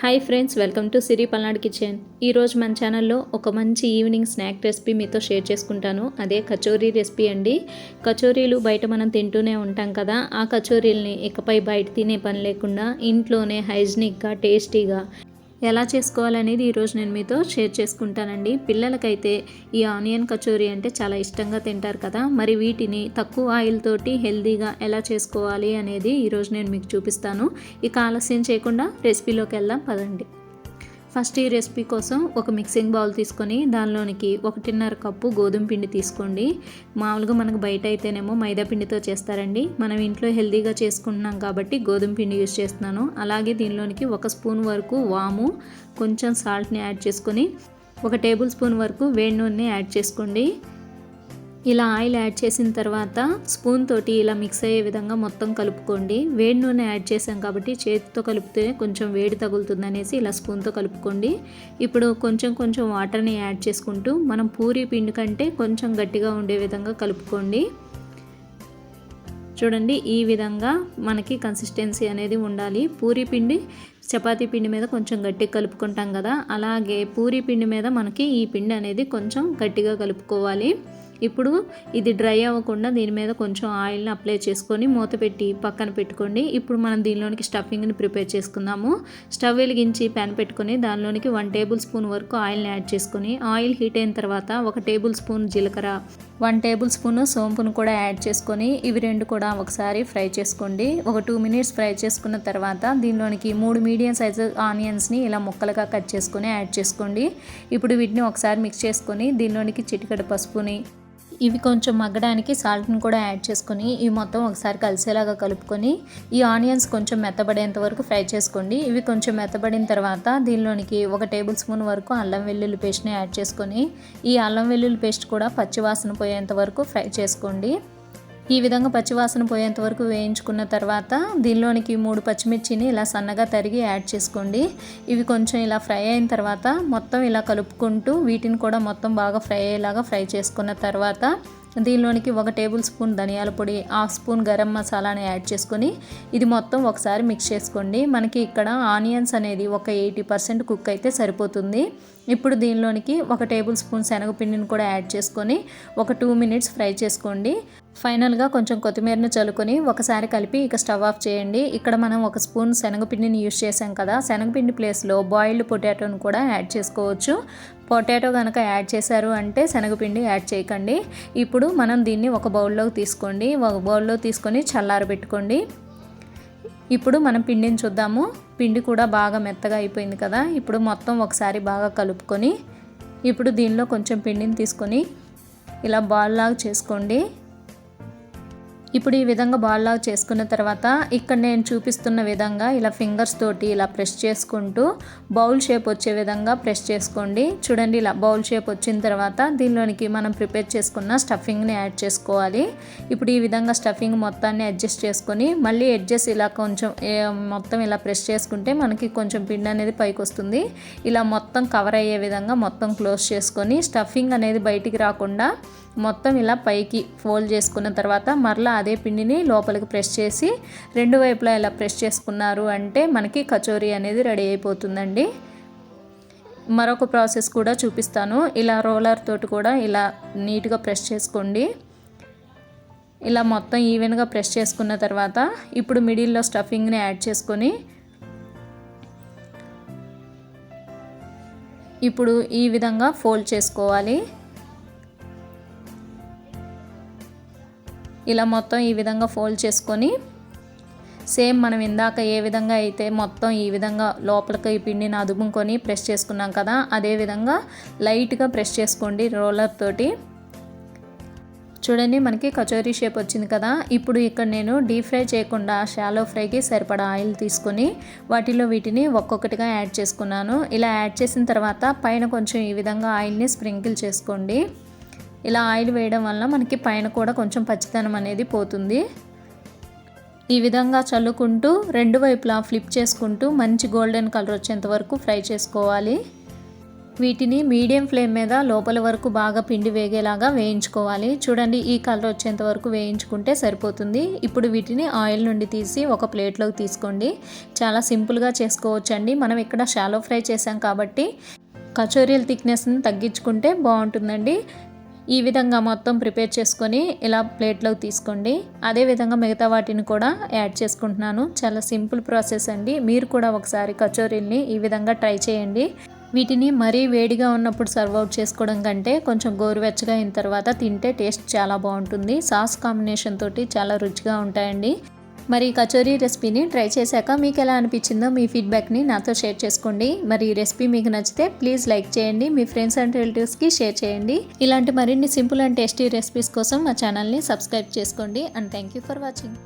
Hi friends welcome to Siri Palnadu kitchen ఈరోజు మన ఛానల్లో ఒక మంచి ఈవినింగ్ స్నాక్ రెసిపీ మీతో షేర్ చేసుకుంటాను. అదే కచోరీ రెసిపీ అండి. కచోరీలు బయట మనం తింటూనే ఉంటాం కదా. ఆ కచోరీల్ని ఇకపై బయట తినే పని లేకుండా ఇంట్లోనే హైజీనిక్గా టేస్టీగా ఎలా చేసుకోవాలనేది ఈరోజు నేను మీతో షేర్ చేసుకుంటానండి. పిల్లలకైతే ఈ ఆనియన్ కచోరీ అంటే చాలా ఇష్టంగా తింటారు కదా. మరి వీటిని తక్కువ ఆయిల్ తోటి హెల్తీగా ఎలా చేసుకోవాలి అనేది ఈరోజు నేను మీకు చూపిస్తాను. ఇక ఆలస్యం చేయకుండా రెసిపీలోకి వెళ్దాం పదండి. ఫస్ట్ ఈ రెసిపీ కోసం ఒక మిక్సింగ్ బౌల్ తీసుకొని దానిలోనికి ఒకటిన్నర కప్పు గోధుమ పిండి తీసుకోండి. మామూలుగా మనకు బయట అయితేనేమో మైదా పిండితో చేస్తారండి. మనం ఇంట్లో హెల్తీగా చేసుకుంటున్నాం కాబట్టి గోధుమ పిండి యూస్ చేస్తున్నాను. అలాగే దీనిలోనికి ఒక స్పూన్ వరకు వాము కొంచెం సాల్ట్ని యాడ్ చేసుకొని ఒక టేబుల్ స్పూన్ వరకు వేడి నూనెని యాడ్ చేసుకోండి. ఇలా ఆయిల్ యాడ్ చేసిన తర్వాత స్పూన్ తోటి ఇలా మిక్స్ అయ్యే విధంగా మొత్తం కలుపుకోండి. వేడి నూనె యాడ్ చేసాం కాబట్టి చేతితో కలిపితే కొంచెం వేడి తగులుతుంది అనేసి ఇలా స్పూన్తో కలుపుకోండి. ఇప్పుడు కొంచెం కొంచెం వాటర్ని యాడ్ చేసుకుంటూ మనం పూరి పిండి కంటే కొంచెం గట్టిగా ఉండే విధంగా కలుపుకోండి. చూడండి ఈ విధంగా మనకి కన్సిస్టెన్సీ అనేది ఉండాలి. పూరి పిండి చపాతీ పిండి మీద కొంచెం గట్టిగా కలుపుకుంటాం కదా. అలాగే పూరి పిండి మీద మనకి ఈ పిండి అనేది కొంచెం గట్టిగా కలుపుకోవాలి. ఇప్పుడు ఇది డ్రై అవ్వకుండా దీని మీద కొంచెం ఆయిల్ని అప్లై చేసుకొని మూత పెట్టి పక్కన పెట్టుకోండి. ఇప్పుడు మనం దీనిలోనికి స్టఫింగ్ని ప్రిపేర్ చేసుకుందాము. స్టవ్ వెలిగించి ప్యాన్ పెట్టుకొని దానిలోనికి వన్ టేబుల్ స్పూన్ వరకు ఆయిల్ని యాడ్ చేసుకొని ఆయిల్ హీట్ అయిన తర్వాత ఒక టేబుల్ స్పూన్ జీలకర్ర వన్ టేబుల్ స్పూన్ సోంపును కూడా యాడ్ చేసుకొని ఇవి రెండు కూడా ఒకసారి ఫ్రై చేసుకోండి. ఒక టూ మినిట్స్ ఫ్రై చేసుకున్న తర్వాత దీనిలోనికి మూడు మీడియం సైజు ఆనియన్స్ని ఇలా ముక్కలుగా కట్ చేసుకొని యాడ్ చేసుకోండి. ఇప్పుడు వీటిని ఒకసారి మిక్స్ చేసుకొని దీనిలోనికి చిటికడ పసుపుని ఇవి కొంచెం మగ్గడానికి సాల్ట్ని కూడా యాడ్ చేసుకొని ఇవి మొత్తం ఒకసారి కలిసేలాగా కలుపుకొని ఈ ఆనియన్స్ కొంచెం మెత్తబడేంత వరకు ఫ్రై చేసుకోండి. ఇవి కొంచెం మెత్తబడిన తర్వాత దీనిలోనికి ఒక టేబుల్ స్పూన్ వరకు అల్లం వెల్లుల్లి పేస్ట్ని యాడ్ చేసుకొని ఈ అల్లం వెల్లుల్లి పేస్ట్ కూడా పచ్చివాసన పోయేంత వరకు ఫ్రై చేసుకోండి. ఈ విధంగా పచ్చివాసన పోయేంత వరకు వేయించుకున్న తర్వాత దీనిలోనికి మూడు పచ్చిమిర్చిని ఇలా సన్నగా తరిగి యాడ్ చేసుకోండి. ఇవి కొంచెం ఇలా ఫ్రై అయిన తర్వాత మొత్తం ఇలా కలుపుకుంటూ వీటిని కూడా మొత్తం బాగా ఫ్రై అయ్యేలాగా ఫ్రై చేసుకున్న తర్వాత దీనిలోనికి ఒక టేబుల్ స్పూన్ ధనియాల పొడి హాఫ్ స్పూన్ గరం మసాలాని యాడ్ చేసుకొని ఇది మొత్తం ఒకసారి మిక్స్ చేసుకోండి. మనకి ఇక్కడ ఆనియన్స్ అనేది ఒక ఎయిటీ పర్సెంట్ కుక్ అయితే సరిపోతుంది. ఇప్పుడు దీనిలోనికి ఒక టేబుల్ స్పూన్ శనగపిండిని కూడా యాడ్ చేసుకొని ఒక టూ మినిట్స్ ఫ్రై చేసుకోండి. ఫైనల్గా కొంచెం కొత్తిమీరను చల్లుకొని ఒకసారి కలిపి ఇక స్టవ్ ఆఫ్ చేయండి. ఇక్కడ మనం ఒక స్పూన్ శనగపిండిని యూస్ చేసాం కదా. శనగపిండి ప్లేస్లో బాయిల్డ్ పొటాటోను కూడా యాడ్ చేసుకోవచ్చు. పొటాటో కనుక యాడ్ చేశారు అంటే శనగపిండి యాడ్ చేయకండి. ఇప్పుడు మనం దీన్ని ఒక బౌల్లోకి తీసుకోండి. ఒక బౌల్లో తీసుకొని చల్లారబెట్టుకోండి ఇప్పుడు మనం పిండిని చూద్దాము. పిండి కూడా బాగా మెత్తగా అయిపోయింది కదా. ఇప్పుడు మొత్తం ఒకసారి బాగా కలుపుకొని ఇప్పుడు దీనిలో కొంచెం పిండిని తీసుకొని ఇలా బాల్ లాగా చేసుకోండి. ఇప్పుడు ఈ విధంగా బాల్ లాగా చేసుకున్న తర్వాత ఇక్కడ నేను చూపిస్తున్న విధంగా ఇలా ఫింగర్స్ తోటి ఇలా ప్రెస్ చేసుకుంటూ బౌల్ షేప్ వచ్చే విధంగా ప్రెస్ చేసుకోండి. చూడండి ఇలా బౌల్ షేప్ వచ్చిన తర్వాత దీనిలోనికి మనం ప్రిపేర్ చేసుకున్న స్టఫింగ్ని యాడ్ చేసుకోవాలి. ఇప్పుడు ఈ విధంగా స్టఫింగ్ మొత్తాన్ని అడ్జస్ట్ చేసుకొని మళ్ళీ అడ్జస్ట్ ఇలా కొంచెం మొత్తం ఇలా ప్రెస్ చేసుకుంటే మనకి కొంచెం పిండి అనేది పైకి వస్తుంది. ఇలా మొత్తం కవర్ అయ్యే విధంగా మొత్తం క్లోజ్ చేసుకొని స్టఫింగ్ అనేది బయటికి రాకుండా మొత్తం ఇలా పైకి ఫోల్డ్ చేసుకున్న తర్వాత మరలా అదే పిండిని లోపలికి ప్రెస్ చేసి రెండు వైపులా ఇలా ప్రెస్ చేసుకున్నారు అంటే మనకి కచోరీ అనేది రెడీ అయిపోతుందండి. మరొక ప్రాసెస్ కూడా చూపిస్తాను. ఇలా రోలర్ తోటి కూడా ఇలా నీట్గా ప్రెస్ చేసుకోండి. ఇలా మొత్తం ఈవెన్గా ప్రెస్ చేసుకున్న తర్వాత ఇప్పుడు మిడిల్లో స్టఫింగ్ని యాడ్ చేసుకొని ఇప్పుడు ఈ విధంగా ఫోల్డ్ చేసుకోవాలి. ఇలా మొత్తం ఈ విధంగా ఫోల్డ్ చేసుకొని సేమ్ మనం ఇందాక ఏ విధంగా అయితే మొత్తం ఈ విధంగా లోపలికి ఈ పిండిని అదుముకొని ప్రెస్ చేసుకున్నాం కదా అదే విధంగా లైట్గా ప్రెస్ చేసుకోండి రోలర్ తోటి. చూడండి మనకి కచోరీ షేప్ వచ్చింది కదా ఇప్పుడు ఇక్కడ నేను డీప్ ఫ్రై చేయకుండా షాలో ఫ్రైకి సరిపడా ఆయిల్ తీసుకొని వాటిలో వీటిని ఒక్కొక్కటిగా యాడ్ చేసుకున్నాను. ఇలా యాడ్ చేసిన తర్వాత పైన కొంచెం ఈ విధంగా ఆయిల్ని స్ప్రింకిల్ చేసుకోండి. ఇలా ఆయిల్ వేయడం వల్ల మనకి పైన కూడా కొంచెం పచ్చితనం అనేది పోతుంది. ఈ విధంగా చల్లుకుంటూ రెండు వైపులా ఫ్లిప్ చేసుకుంటూ మంచి గోల్డెన్ కలర్ వచ్చేంత వరకు ఫ్రై చేసుకోవాలి. వీటిని మీడియం ఫ్లేమ్ మీద లోపల వరకు బాగా పిండి వేగేలాగా వేయించుకోవాలి. చూడండి ఈ కలర్ వచ్చేంత వరకు వేయించుకుంటే సరిపోతుంది. ఇప్పుడు వీటిని ఆయిల్ నుండి తీసి ఒక ప్లేట్లోకి తీసుకోండి. చాలా సింపుల్గా చేసుకోవచ్చండి. మనం ఇక్కడ షాలో ఫ్రై చేసాం కాబట్టి కచోరీల థిక్నెస్ని తగ్గించుకుంటే బాగుంటుందండి. ఈ విధంగా మొత్తం ప్రిపేర్ చేసుకొని ఇలా ప్లేట్లోకి తీసుకోండి. అదేవిధంగా మిగతా వాటిని కూడా యాడ్ చేసుకుంటున్నాను. చాలా సింపుల్ ప్రాసెస్ అండి. మీరు కూడా ఒకసారి కచోరీల్ని ఈ విధంగా ట్రై చేయండి. వీటిని మరీ వేడిగా ఉన్నప్పుడు సర్వ్ అవుట్ చేసుకోవడం కంటే కొంచెం గోరువెచ్చగా అయిన తర్వాత తింటే టేస్ట్ చాలా బాగుంటుంది. సాస్ కాంబినేషన్ తోటి చాలా రుచిగా ఉంటాయండి. మరి కచోరీ రెసిపీని ట్రై చేశాక మీకు ఎలా అనిపించిందో మీ ఫీడ్బ్యాక్ని నాతో షేర్ చేసుకోండి. మరి ఈ రెసిపీ మీకు నచ్చితే ప్లీజ్ లైక్ చేయండి మీ ఫ్రెండ్స్ అండ్ రిలేటివ్స్కి షేర్ చేయండి. ఇలాంటి మరిన్ని సింపుల్ అండ్ టేస్టీ రెసిపీస్ కోసం మా ఛానల్ని సబ్స్క్రైబ్ చేసుకోండి. And thank you for watching.